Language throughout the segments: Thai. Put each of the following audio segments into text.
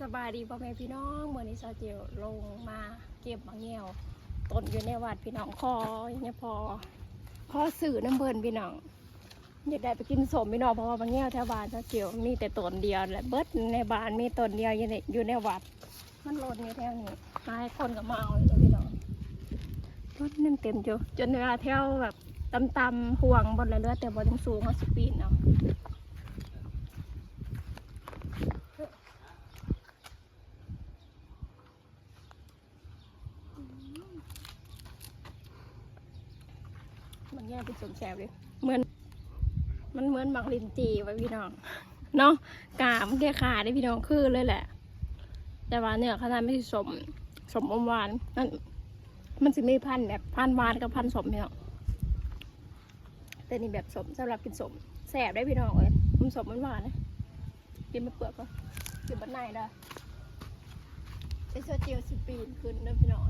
สบายดีพ่อแม่พี่น้องเมื่อนี้ซาเจียวลงมาเก็บบางเงียวต้นอยู่ในวัดพี่น้องคอเนี่ยพอพอสื่อน้ำเพลินพี่น้องอยากได้ไปกินสมพี่น้องเพราะว่าบางเงียวแถวบ้านซาเจียวมีแต่ต้นเดียวแหละเบิดในบ้านมีต้นเดียวอยู่ในอยู่ในวัด มันหล่นอยู่แถวนี้มาให้คนกับมาเอาเลยพี่น้องรถนั่นเต็มอยู่จนเวลาแถวแบบตำๆห่วงบนเรือแต่บนสูงเขาสปีนเนาะ มันแย่ เป็นสมแสบเลยเหมือน มันเหมือนบักลินจีไว้พี่น้องเนาะกามันแค่ขาได้พี่น้องคือเลยแหละ แต่ว่าเนี่ยขนาดไม่สมสมอมหวานนั่นมันจะมีพันแบบพันหวานกับพันสมพี่น้องแต่นี่แบบสมสำหรับกินสมแสบได้พี่น้องเลยมันสมมันหวานนะกินม่เปลือกก็กินบันในได้ไอโซเจียวสิปีนขึ้นเด้อพี่น้อง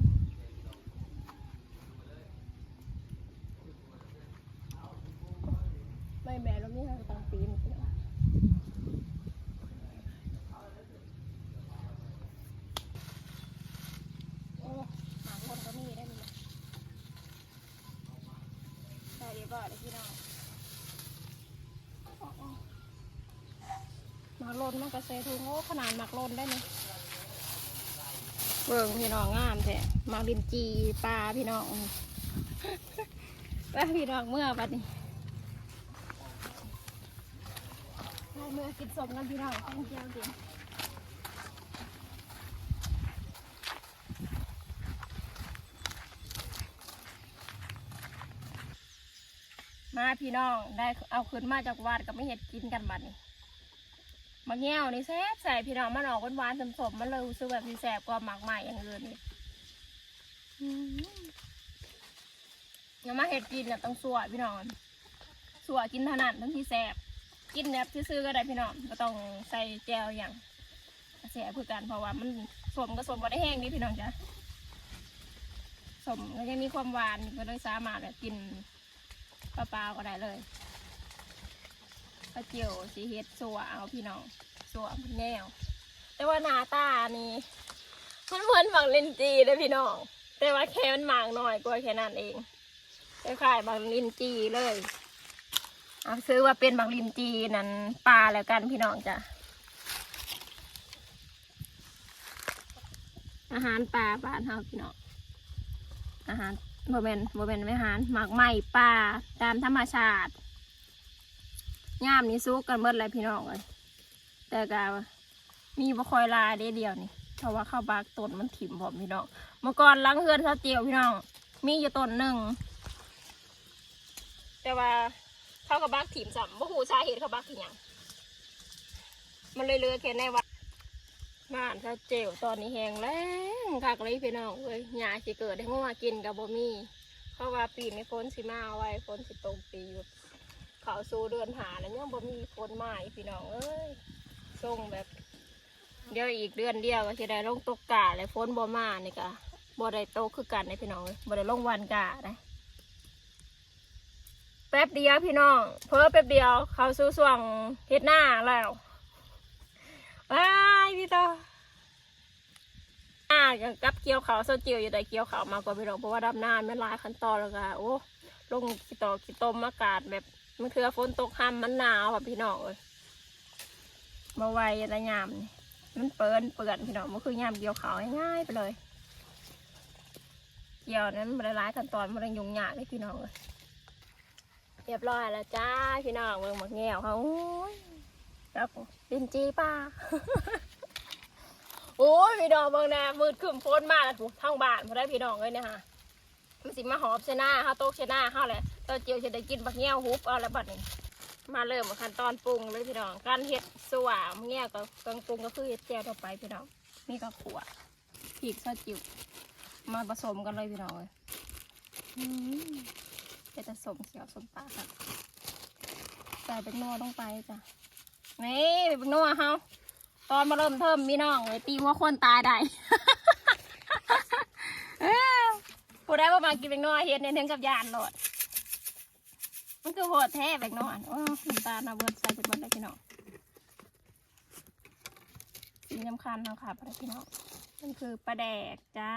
ไม่เราไม่ทำตามปีนใช่ไหมโอ้หมาคนก็มีได้ไหมใส่เรียบร้อยเลยพี่น้องหมากลนมันกระเซทุงโอ้ขนาดหมากลนได้ไหมเบิ่งพี่น้องงามแท้หมากลินจีปลาพี่น้องปลาพี่น้องเมื่อบัดนี้ ได้ เมื่อกินสมกันพี่น้องต้องเที่ยวกินมาพี่น้องได้เอาขึ้นมาจากวัดกับไม่เห็ดกินกันบัดนี้มะเงี้ยวนี่แซ่บใส่พี่น้องมันออกหวานๆสมๆมันเลยรู้สึกแบบที่แซ่บกว่าหมากใหม่อย่างอื่นนี่อยังมาเห็ดกินน่ะต้องสวยพี่น้องสวยกินเท่านั้นทั้งที่แซ่บ กินแบบซื้อๆก็ได้พี่น้องก็ต้องใส่แจวอย่างเสียเพื่อกันเพราะว่ามันสมก็สมก็ได้แห้งนี่พี่น้องจ้ะสมก็ยังมีความหวานก็เลยสามารถแบบกินเปล่าๆก็ได้เลยกระเจียวสีเฮ็ดสัวเอาพี่น้องสัวมันแนว แต่ว่าหน้าตานี่มันเหมือนบางลินจีเลยพี่น้องแต่ว่าแค่มันหมางหน่อยกว่าแค่นั้นเองคล้ายๆบางลินจีเลย เอาซื้อว่าเป็นบางลินจีนั่นปลาแล้วกันพี่น้องจ้ะอาหารปลาบ้านเฮาพี่น้องอาหารโมเมนโมเมนไม่อาหารหมักไหม้ปลาตามธรรมชาติย่ามนี้ซุกกันเบิดเลยพี่น้องเลยแต่ก็มีบ่คอยลายเดียเดียวนี่เพราะว่าข้าวบากต้นมันถิ่มผมพี่น้องเมื่อก่อนล้างเฮือนเสาเจียวพี่น้องมีอยู่ต้นหนึ่งแต่ว่า เขากับบักถิ่มสัมบ่หูสาเหตุเขาบักที่ยังมันเลยเลือแค่ในวัดบ้านเขาเจลตอนนี้แห้งแล้งคักเลยพี่น้องเอ้ยหญ้าสิเกิดได้เมื่อวากินกับบ่มีเขาว่าปีนี้ฝนสิมาไว้ฝนสิตกปีอยู่เขาสู่เดือนหาแล้วยังบ่มีฝนมาอีพี่น้องเอ้ยส่งแบบ เดี๋ยวอีกเดือนเดียวก็สิได้ลงตกกาเลยฝนบ่มานี่ก็บ่ได้โตคือกันเลยพี่น้องเอ้ยบ่ได้ลงวันกาได้ แป๊บเดียวพี่น้อง เพิ่มแป๊บเดียว เขาสู้ส่วงเฮ็ดหน้าแล้วว้ายพี่ต่ออ่าอย่างกับเกี่ยวเขาโซจียวอยู่แต่เกี่ยวเขามากกว่าพี่น้องเพราะว่าดำหน้าไม่หลายขั้นตอนแล้วก็โอ้ลงกี่ต่อกี่ต้มอากาศแบบมันคือฝนตกห้ามมันหนาวค่ะพี่น้องเอ้ยมาไวแต่ยามมันเปินเปื่อนพี่น้องมันคือยามเกี่ยวเขาง่ายๆไปเลยเกี่ยวนั้นมันหลายขั้นตอนมันยุ่งยากเลยพี่น้องเอ้ย เรียบร้อยแล้วจ้าพี่น้องเมืองหมักแง่วเขาโอ้ยครับลินจีป้าโอ้ยพี่น้องเมืองแน่มืดขึ้นโฟนมากแล้วถูกทั้งบ้านพอได้พี่น้องเลยเนี่ยฮะมันสิมาหอบเชน่าข้าวโต๊ะเชน่าข้าวแหละตอนเจียวจะได้กินบักแง่วฮุบเอาล้วบัดนี้มาเริ่มขั้นตอนปรุงเลยพี่น้องการเห็ดสว่างแง่วกับกางปรุงก็คือเห็ดแจ่วต่อไปพี่น้องนี่ก็ขัวพริกซอสจิ๋วมาผสมกันเลยพี่น้องเลย อืมจะจะสมเขียวสมปลาค่ะใส่เป็นนัวลงไปจ้ะนี่เป็นนัวเฮาตอนมาเริ่มเทิมมีน้องเลยตีว่าคนตายได้ผู้ได้ประมาณกินเป็นนัวเฮ็ดเน้นถึงกับยานโหลดมันคือโหดแท้แบบนัวโอ้น้ำตาลเอาเบิดใส่เป็นบนได้พี่น้องสิ่งสำคัญเนาค่ะพ่อแม่พี่น้องมันคือปลาแดกจ้า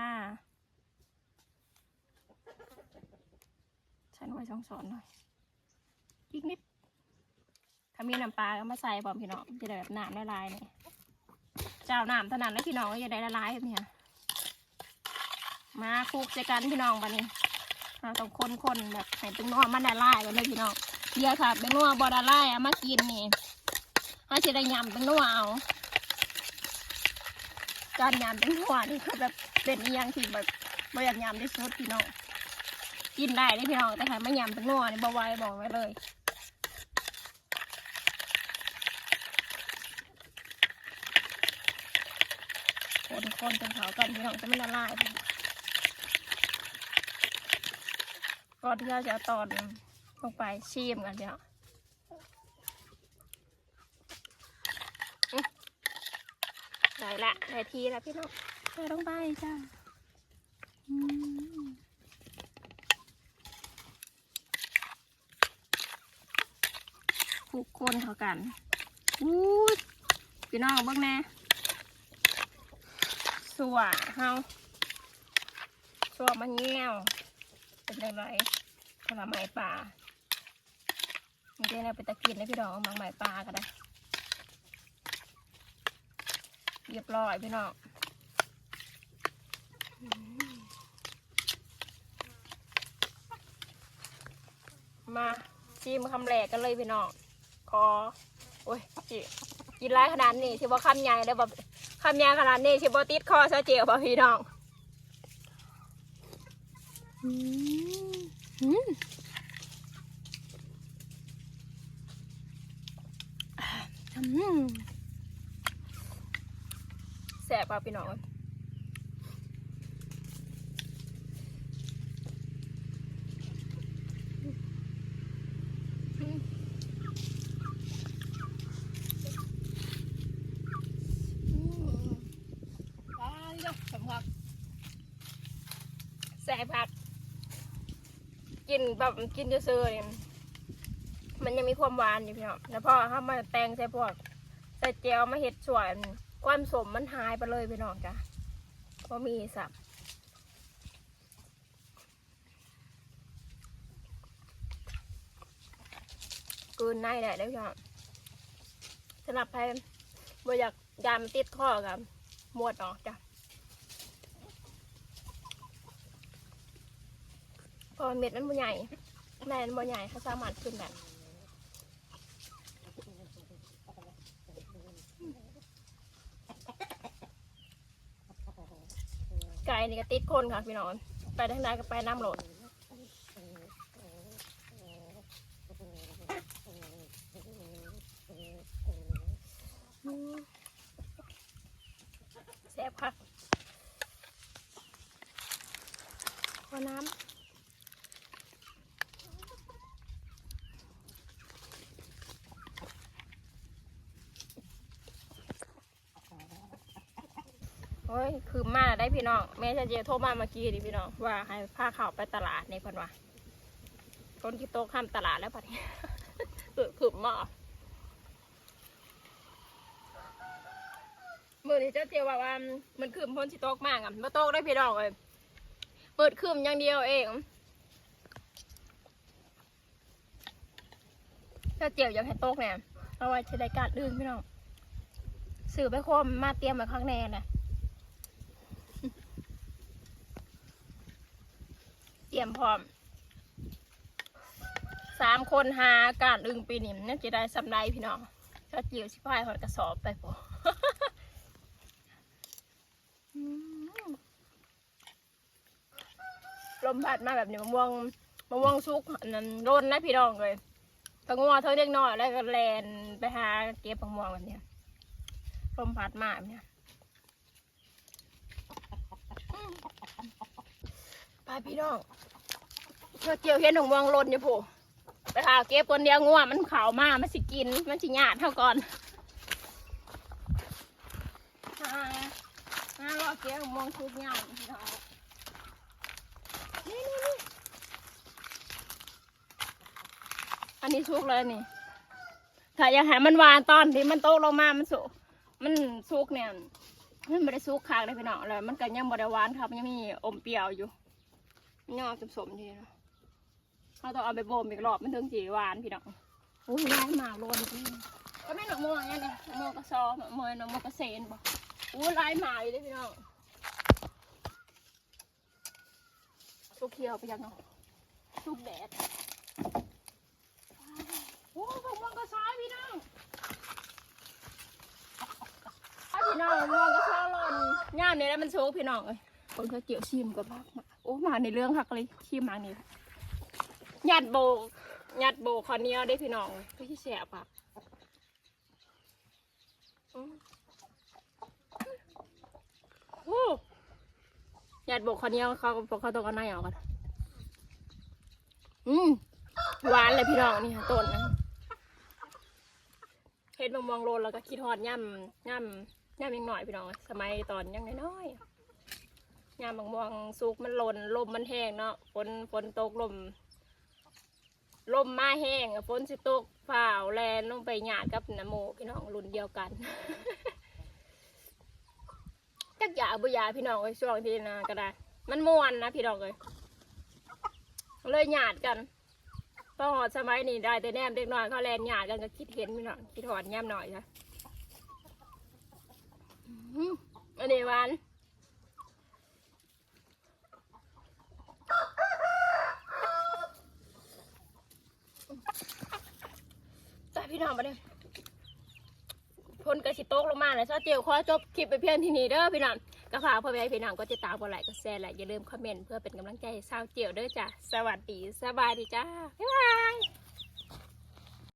ส่หน่อยสองสอนหน่อยอีกนิดถ้ามีน้ำปลาก็มาใส่บอมพี่น้องจะได้แบบน้ำละลายเนี่ยเจ้าน้ำเท่านั้นแล้วพี่น้องก็จะได้ละลายแบบนี้ค่ะมาคลุกใจกันพี่น้องบันนี้เราต้องคนๆแบบให้เป็นนัวมันละลายกันเลยพี่น้องเดียวค่ะเป็นนัวบอละลายเอามากินนี่ถ้าจะได้ยำเป็นนัวเอาการยำเป็นนัวนี่คือแบบเป็นอหยังที่แบบบ่อยากยำที่สุดพี่น้อง กินได้เลยพี่น้องแต่ถ้าไม่ยำเป็นนัวนี่บ่ไหวบอกไว้เลยคนคนจนเขากันพี่น้องจะไม่ละลายก่อนที่เราจะเอาตอนลงไปชิมกันเดี๋ยวอื้อได้ละได้ทีแล้วพี่น้องใส่ลงไปจ้าอืม คุกคนเขากันอู้พี่น้องเบิ่งแน่สัวเฮาสัวมันเงี้ยวเป็นไรไรผลไม้ป่านี่ได้นะไปตะกินนะพี่น้องมาใหม่ปลาก็ได้เรียบร้อยพี่น้องมาชิมคำแรกกันเลยพี่น้อง ขอโอ้ยจิกินไรขนาดนี้ที่ว่าคำใหญ่เลยแบบคำยาขนาดนี้ชิบติดคอซะเจียวป่ะพี่น้องอืมอืมอืมแสบป่ะพี่น้องอืมอืม ตายแล้วสำคัญแสบ ผัก กินแบบกินเซื่อๆเนี่มันยังมีความหวานอยู่พี่น้องแล้วพอถ้ามาแตงใส่พวกใส่เจียวมาเห็ดสวนความสมมันหายไปเลยพี่น้องจ้ะเพราะมีสับกืนในได้ได้พี่น้องสำหรับใครบ่อยากยามติดข้อกับหมวดออกจ้ะเพ อเม็ดมันบ่ใหญ่แม่มันบ่ใหญ่เขาสามารถขึ้นได้ไก่นี่ก็ติดคนค่ะพี่น้องไปทางใดก็ไปน้ำโหลดแซ่บค่ะขอน้ำ คือมาได้พี่น้องแม่จะเจโทรมาเมื่อกี้ดิพี่น้องว่าให้พาเขาไปตลาดในพันว่าต้นที่โตข้ามตลาดแล้วปะเนี่ยคือคือมามือนี้เจ้าเจียวว่าว่ามันคืมพ้นสิโตกมากอะมาโตกได้พี่น้องเลยเปิดคืมอย่างเดียวเองเจ้าเจียวอยากให้โตกเนี่ยเอาไว้ใช้รายการอื่นพี่น้องสื่อไปคมมาเตรียมมาข้างในนะ เตรียมพร้อมสามคนหาการอึงปีนี้น่าจะได้สำไรพี่น้องเจ้าเจียวสิพายหอดกระสอบไปพออืมลมพัดมาแบบนี้มะม่วงมะม่วงสุกนั้นร่นนะพี่น้องเลยตั้งงัวเท่าเล็กน้อยแล้วก็แลนไปหาเก็บมะม่วงแบบเนี้ยลมพัดมาแบบเนี้ยอืม ไปพี่น้องเธอเจียวเห็นหนมม่วงร่นอยู่ผู้ไปหาเก็บคนเดียวงัวมันขาวมากมันสิกิน มันสิหยาดเท่าก่อนอ่น่ารอเกี้ยวมองชุดเงาพี่น้องนี่นี่นี่อันนี้ชุกเลยนี่ ถ้าอยากห้มันหวานตอนที่มันโตลงมา มันสุกมันซุกเนี่ย มันไม่ได้ซุกคางเลยพี่น้องแล้วมันก็ยังบริวานครับมันยังมีอมเปรี้ยวอยู่ มันยังสมๆทีนะเขาต้องเอาไปบ่มอีกรอบมันถึงสีหวานพี่น้องโอ้ยร้ายมากโลนจริงก็ไม่หนักมวงเนี่ยเนี่ยมวงกระซอมมวยหนักมวงกระเซนบ่โอ้ยร้ายหมาอยู่เลยพี่น้องซุกเขียวไปยังเนาะซุกแดดโอ้ยมวงกระซอยพี่น้องถ้าพี่น้องมองก็ชอบหล่นย่ามนี้แล้วมันโชกพี่น้องเอ้ยคนเขาเกี่ยวชิมก็มากมา โอ้มาในเรื่องหักเลยชิมมานี่หยัดโบหยัดโบคอนเนียวได้พี่น้องพี่ที่แสบอะโอ้หยัดโบคอนเนียวเขาเขาเขาต้องเอาในออกกันอืมหวานเลยพี่น้องนี่ต้นนะเฮ็ดมะม่วงโรนแล้วก็คิดฮอดย่ำย่ำย่ำยังหน่อยพี่น้อง สมัยตอนยังน้อยๆ ย่ำมะม่วงสุกมันหล่นลมมันแห้งเนาะฝนฝนตกลมลมมาแห้งฝนสิตกฝ่าวแลนลงไปหยาดกับน้ำโมพี่น้องรุ่นเดียวกันจักอยาบุยาพี่น้องไว้ยช่วงที่นะก็ได้ มันม่วนนะพี่น้องเลยเลยหยาดกันพอหอดสมัยนี้ได้แต่แนมเด็กน้อยเขาแลนหยาดกันก็คิดเห็นพี่น้องคิดหอดย่ำหน่อยจ้ะอันนี้วานจ้าพี่ น้องมาเลยพนกระสิโต๊กลงมาเลยซอเจียวขอจบคลิปไปเพียงที่นี่เด้อพี่น้องก็ฝากพ่อแม่พี่น้องก็ติดตามกดไลค์กดแชร์และอย่าลืมคอมเมนต์เพื่อเป็นกำลังใจให้สาวเจียวเด้อจ้ะสวัสดีสบายดีจ้าบ๊ายบาย